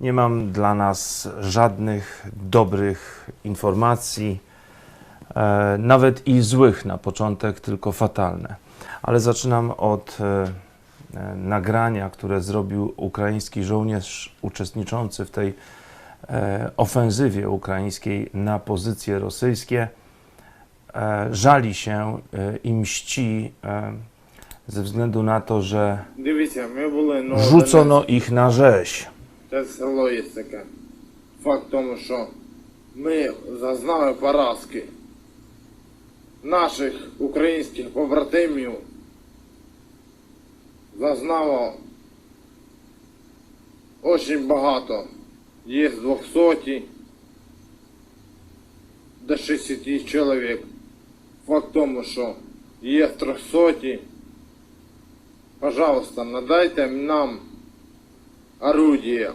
Nie mam dla nas żadnych dobrych informacji, e, nawet i złych na początek, tylko fatalne. Ale zaczynam od e, e, nagrania, które zrobił ukraiński żołnierz uczestniczący w tej ofensywie ukraińskiej na pozycje rosyjskie. Żali się e, i mści ze względu na to, że rzucono ich na rzeź. Це село є таке. Факт в тому, що ми зазнали поразки наших українських побратимів. Зазнало очень багато. Є 200 до 60 чоловік. Факт в тому, що є 300. Пожалуйста, надайте нам орудия.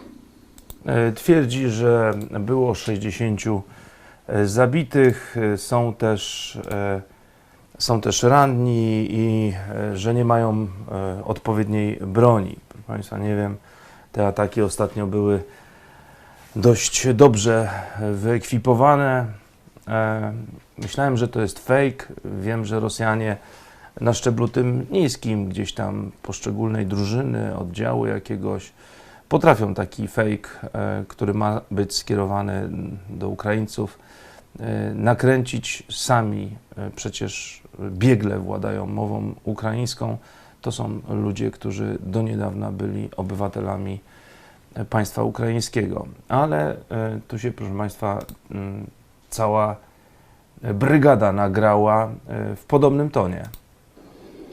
E, Twierdzi, że było 60 e, zabitych, e, są też, e, są też ranni i e, że nie mają e, odpowiedniej broni. Proszę Państwa, nie wiem, te ataki ostatnio były dość dobrze e, wyekwipowane. E, Myślałem, że to jest fake. Wiem, że Rosjanie na szczeblu tym niskim, gdzieś tam poszczególnej drużyny, oddziału jakiegoś, potrafią taki fake, e, który ma być skierowany do Ukraińców, e, nakręcić sami. E, Przecież biegle władają mową ukraińską. To są ludzie, którzy do niedawna byli obywatelami państwa ukraińskiego. Ale tu się, proszę Państwa, mm, cała brygada nagrała w podobnym tonie.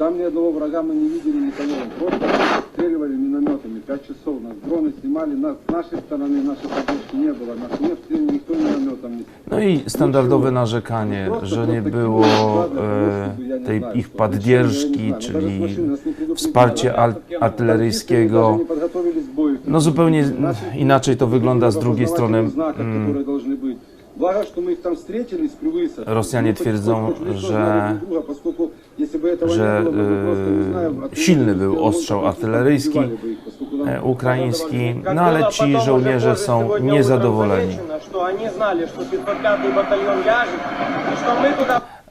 Там ни одного врага мы не видели никого. Просто обстреливали минометами. Пять часов нас дроны снимали. Нас, с нашей стороны нашей поддержки не было. Нас не обстреливали никто минометом. не- No i standardowe narzekanie, że nie było e, tej ich paddzierżki, czyli wsparcie al- artyleryjskiego. No zupełnie inaczej to wygląda z drugiej strony. mm, Rosjanie twierdzą, że- że y, silny był ostrzał artyleryjski e, ukraiński, no ale ci żołnierze są niezadowoleni.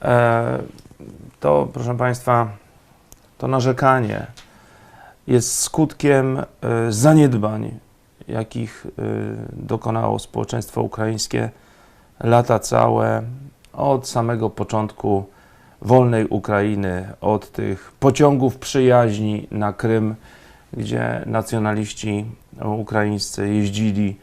E, to, proszę Państwa, to narzekanie jest skutkiem e, zaniedbań, jakich dokonało społeczeństwo ukraińskie lata całe od samego początku wolnej Ukrainy, od tych pociągów przyjaźni na Krym, gdzie nacjonaliści ukraińscy jeździli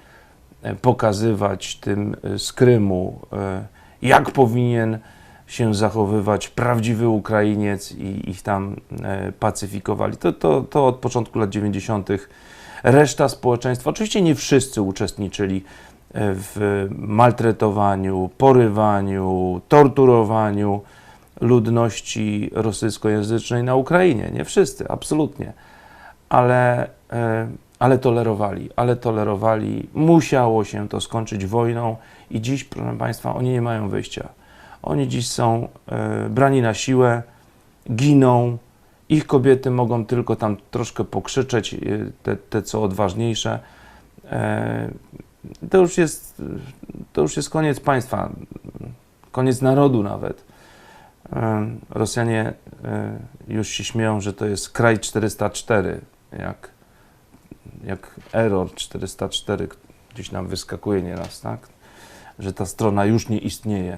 e, pokazywać tym e, z Krymu, e, jak powinien się zachowywać prawdziwy Ukrainiec i ich tam pacyfikowali. To, to, to od początku lat 90. reszta społeczeństwa, oczywiście nie wszyscy uczestniczyli w maltretowaniu, porywaniu, torturowaniu ludności rosyjskojęzycznej na Ukrainie. Nie wszyscy, absolutnie. Ale, e, ale tolerowali, ale tolerowali. Musiało się to skończyć wojną i dziś, proszę Państwa, oni nie mają wyjścia. Oni dziś są e, brani na siłę, giną. Ich kobiety mogą tylko tam troszkę pokrzyczeć, e, te, te co odważniejsze. To już jest, to już jest koniec państwa, koniec narodu nawet. E, Rosjanie e, już się śmieją, że to jest kraj 404, jak, jak error 404 gdzieś nam wyskakuje nieraz, tak? Że ta strona już nie istnieje.